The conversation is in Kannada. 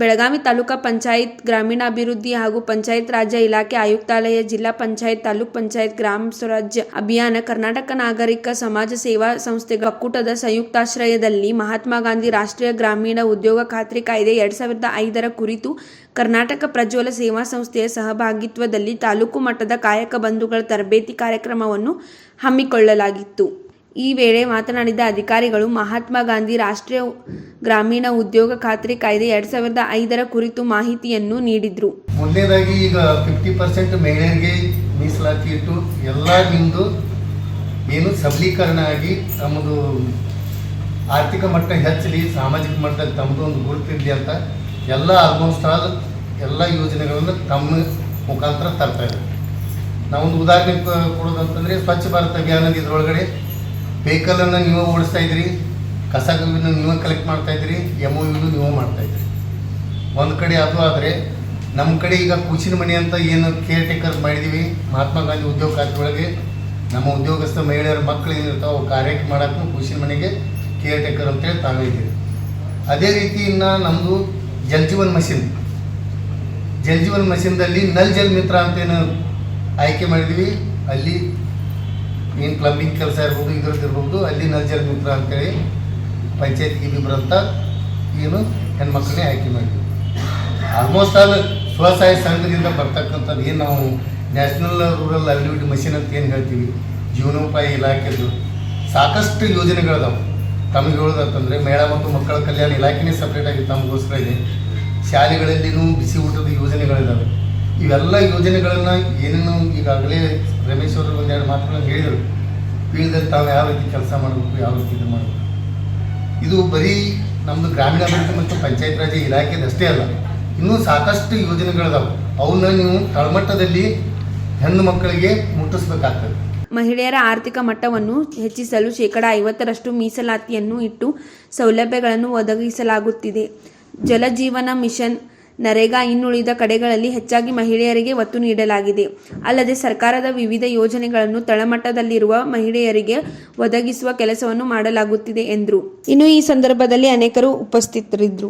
ಬೆಳಗಾವಿ ತಾಲೂಕಾ ಪಂಚಾಯತ್ ಗ್ರಾಮೀಣಾಭಿವೃದ್ಧಿ ಹಾಗೂ ಪಂಚಾಯತ್ ರಾಜ್ಯ ಇಲಾಖೆ ಆಯುಕ್ತಾಲಯ ಜಿಲ್ಲಾ ಪಂಚಾಯತ್ ತಾಲೂಕ್ ಪಂಚಾಯತ್ ಗ್ರಾಮ ಸ್ವರಾಜ್ಯ ಅಭಿಯಾನ ಕರ್ನಾಟಕ ನಾಗರಿಕ ಸಮಾಜ ಸೇವಾ ಸಂಸ್ಥೆ ಒಕ್ಕೂಟದ ಸಂಯುಕ್ತಾಶ್ರಯದಲ್ಲಿ ಮಹಾತ್ಮ ಗಾಂಧಿ ರಾಷ್ಟ್ರೀಯ ಗ್ರಾಮೀಣ ಉದ್ಯೋಗ ಖಾತ್ರಿ ಕಾಯ್ದೆ ಎರಡ್ ಸಾವಿರದ ಐದರ ಕುರಿತು ಕರ್ನಾಟಕ ಪ್ರಜ್ವಲ ಸೇವಾ ಸಂಸ್ಥೆಯ ಸಹಭಾಗಿತ್ವದಲ್ಲಿ ತಾಲೂಕು ಮಟ್ಟದ ಕಾಯಕ ಬಂಧುಗಳ ತರಬೇತಿ ಕಾರ್ಯಕ್ರಮವನ್ನು ಹಮ್ಮಿಕೊಳ್ಳಲಾಗಿತ್ತು. ಈ ವೇಳೆ ಮಾತನಾಡಿದ ಅಧಿಕಾರಿಗಳು, ಮಹಾತ್ಮ ಗಾಂಧಿ ರಾಷ್ಟ್ರೀಯ ಗ್ರಾಮೀಣ ಉದ್ಯೋಗ ಖಾತ್ರಿ ಕಾಯ್ದೆ ಎರಡ್ ಸಾವಿರದ ಐದರ ಕುರಿತು ಮಾಹಿತಿಯನ್ನು ನೀಡಿದ್ರು. ಮೊದಲನೇದಾಗಿ ಈಗ ಫಿಫ್ಟಿ ಪರ್ಸೆಂಟ್ ಮಹಿಳೆಯರಿಗೆ ಮೀಸಲಾತಿ ಇಟ್ಟು ಎಲ್ಲ ನಿಮ್ಮದು ಏನು ಸಬಲೀಕರಣ ಆಗಿ ತಮ್ಮದು ಆರ್ಥಿಕ ಮಟ್ಟ ಹೆಚ್ಚಲಿ, ಸಾಮಾಜಿಕ ಮಟ್ಟದಲ್ಲಿ ತಮ್ಮದು ಒಂದು ಗುರುತಿರಲಿ ಅಂತ ಎಲ್ಲ ಆಲ್ಮೋಸ್ಟ್ ಆಲ್ ಎಲ್ಲ ಯೋಜನೆಗಳನ್ನು ತಮ್ಮ ಮುಖಾಂತರ ತರ್ತಾ ಇದೆ ನಾವೊಂದು ಉದಾಹರಣೆ ಕೊಡೋದಂತಂದ್ರೆ ಸ್ವಚ್ಛ ಭಾರತ್ ಅಭಿಯಾನದ ಇದರೊಳಗಡೆ ವೆಹಿಕಲನ್ನು ನೀವು ಓಡಿಸ್ತಾ ಇದ್ರಿ ಕಸ ನೀವು ಕಲೆಕ್ಟ್ ಮಾಡ್ತಾ ಇದ್ರಿ ಎಂ ಒ ನೀವು ಮಾಡ್ತಾ ಇದ್ರಿ ಒಂದು ಕಡೆ ಅದು ಆದರೆ ನಮ್ಮ ಕಡೆ ಈಗ ಕೂಚಿನ ಮನೆ ಅಂತ ಏನು ಕೇರ್ ಟೇಕರ್ ಮಾಡಿದ್ದೀವಿ ಮಹಾತ್ಮ ಗಾಂಧಿ ಉದ್ಯೋಗ ಖಾತೆ ಒಳಗೆ. ನಮ್ಮ ಉದ್ಯೋಗಸ್ಥ ಮಹಿಳೆಯರ ಮಕ್ಕಳು ಏನಿರ್ತಾವೆ ಅವು ಕಾರ್ಯಕ್ಕೆ ಮಾಡೋಕ್ಕೂ ಕೂಚಿನ ಮನೆಗೆ ಕೇರ್ ಟೇಕರ್ ಅಂತೇಳಿ ತಾವೇ ಇದ್ದೀವಿ ಅದೇ ರೀತಿ ಇನ್ನು ನಮ್ಮದು ಜಲ್ಜೀವನ್ ಮಷಿನ್. ಜಲ್ಜೀವನ್ ಮಷಿನ್ದಲ್ಲಿ ನಲ್ ಜಲ್ ಮಿತ್ರ ಅಂತೇನು ಆಯ್ಕೆ ಮಾಡಿದ್ವಿ, ಅಲ್ಲಿ ಏನು ಪ್ಲಂಬಿಂಗ್ ಕೆಲಸ ಇರ್ಬೋದು, ಇದ್ರದ್ದು ಇರ್ಬೋದು, ಅಲ್ಲಿ ನರ್ಜರ್ ಮಿತ್ರ ಅಂತೇಳಿ ಪಂಚಾಯತ್ ಇಬ್ಬಿಬ್ರು ಅಂತ ಏನು ಹೆಣ್ಮಕ್ಳನ್ನೇ ಆಯ್ಕೆ ಮಾಡಿದ್ವಿ ಆಲ್ಮೋಸ್ಟ್ ಆಲ್ ಸ್ವಸಹಾಯ ಸಂಘದಿಂದ ಬರ್ತಕ್ಕಂಥದ್ದು ಏನು ನಾವು ನ್ಯಾಷನಲ್ ರೂರಲ್ ಲೈವ್ಲಿಹುಡ್ ಮಷಿನ್ ಅಂತ ಏನು ಹೇಳ್ತೀವಿ? ಜೀವನೋಪಾಯ ಇಲಾಖೆದು. ಸಾಕಷ್ಟು ಯೋಜನೆಗಳಿದಾವೆ ತಮಗೆ ಹೇಳೋದಂತಂದರೆ ಮಹಿಳಾ ಮತ್ತು ಮಕ್ಕಳ ಕಲ್ಯಾಣ ಇಲಾಖೆನೇ ಸಪ್ರೇಟಾಗಿ ತಮಗೋಸ್ಕರ ಇದೆ. ಶಾಲೆಗಳಲ್ಲಿನೂ ಬಿಸಿ ಊಟದ ಯೋಜನೆಗಳಿದ್ದಾವೆ ಇವೆಲ್ಲ ಯೋಜನೆಗಳನ್ನು ಏನೇನು ಈಗಾಗಲೇ ರಮೇಶ್ ಅವರು ಒಂದೆರಡು ಮಾತುಗಳನ್ನು ಹೇಳಿದರು. ಫೀಲ್ಡಲ್ಲಿ ತಾವು ಯಾವ ರೀತಿ ಕೆಲಸ ಮಾಡಬೇಕು, ಯಾವ ರೀತಿ ಇದು ಮಾಡಬೇಕು. ಇದು ಬರೀ ನಮ್ಮದು ಗ್ರಾಮೀಣಾಭಿವೃದ್ಧಿ ಮತ್ತು ಪಂಚಾಯತ್ ರಾಜ್ ಇಲಾಖೆದಷ್ಟೇ ಅಲ್ಲ, ಇನ್ನೂ ಸಾಕಷ್ಟು ಯೋಜನೆಗಳಿದಾವೆ. ಅವನ್ನ ನೀವು ತಳಮಟ್ಟದಲ್ಲಿ ಹೆಣ್ಣು ಮಕ್ಕಳಿಗೆ ಮುಟ್ಟಿಸ್ಬೇಕಾಗ್ತದೆ. ಮಹಿಳೆಯರ ಆರ್ಥಿಕ ಮಟ್ಟವನ್ನು ಹೆಚ್ಚಿಸಲು ಶೇಕಡ ಐವತ್ತರಷ್ಟು ಮೀಸಲಾತಿಯನ್ನು ಇಟ್ಟು ಸೌಲಭ್ಯಗಳನ್ನು ಒದಗಿಸಲಾಗುತ್ತಿದೆ. ಜಲಜೀವನ ಮಿಷನ್ ನರೇಗಾ ಇನ್ನುಳಿದ ಕಡೆಗಳಲ್ಲಿ ಹೆಚ್ಚಾಗಿ ಮಹಿಳೆಯರಿಗೆ ಒತ್ತು ನೀಡಲಾಗಿದೆ. ಅಲ್ಲದೆ ಸರ್ಕಾರದ ವಿವಿಧ ಯೋಜನೆಗಳನ್ನು ತಳಮಟ್ಟದಲ್ಲಿರುವ ಮಹಿಳೆಯರಿಗೆ ಒದಗಿಸುವ ಕೆಲಸವನ್ನು ಮಾಡಲಾಗುತ್ತಿದೆ ಎಂದರು. ಇನ್ನು ಈ ಸಂದರ್ಭದಲ್ಲಿ ಅನೇಕರು ಉಪಸ್ಥಿತರಿದ್ದರು.